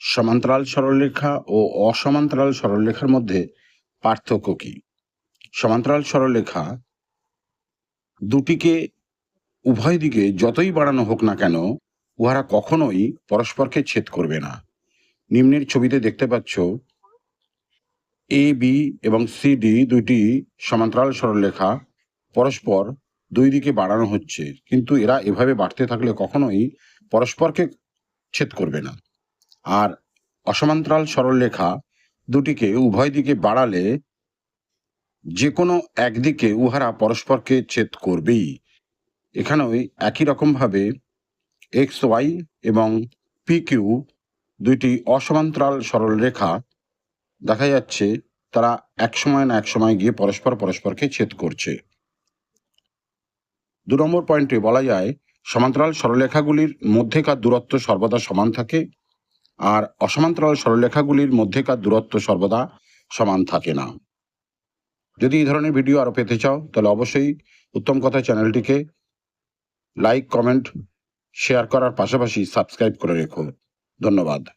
সমান্তরাল সরলরেখা ও অসমান্তরাল সরলরেখার মধ্যে পার্থক্য কি? সমান্তরাল সরলরেখা দুটিকে উভয় দিকে যতই বাড়ানো হোক না কেন, উহারা কখনোই পরস্পরকে ছেদ করবে না। নিম্নের ছবিতে দেখতে পাচ্ছ এ বি এবং সি ডি দুইটি সমান্তরাল সরলরেখা পরস্পর দুই দিকে বাড়ানো হচ্ছে, কিন্তু এরা এভাবে বাড়তে থাকলে কখনোই পরস্পরকে ছেদ করবে না। আর অসমান্তরাল সরলরেখা দুটিকে, উভয় দিকে বাড়ালে যে কোনো একদিকে উহারা পরস্পরকে ছেদ করবেই। এখানে ওই একই রকমভাবে এক্স ওয়াই এবং পি কিউ দুইটি অসমান্তরাল সরলরেখা দেখা যাচ্ছে, তারা এক সময় না এক সময় গিয়ে পরস্পর পরস্পরকে ছেদ করছে। দু নম্বর পয়েন্টে বলা যায়, সমান্তরাল সরলরেখাগুলির মধ্যেকার দূরত্ব সর্বদা সমান থাকে আর অসমান্তরাল সরলরেখাগুলির মধ্যেকার দূরত্ব সর্বদা সমান থাকে না। যদি এই ধরনের ভিডিও আরও পেতে চাও, তাহলে অবশ্যই উত্তম কথা চ্যানেলটিকে লাইক, কমেন্ট, শেয়ার করার পাশাপাশি সাবস্ক্রাইব করে রেখো। ধন্যবাদ।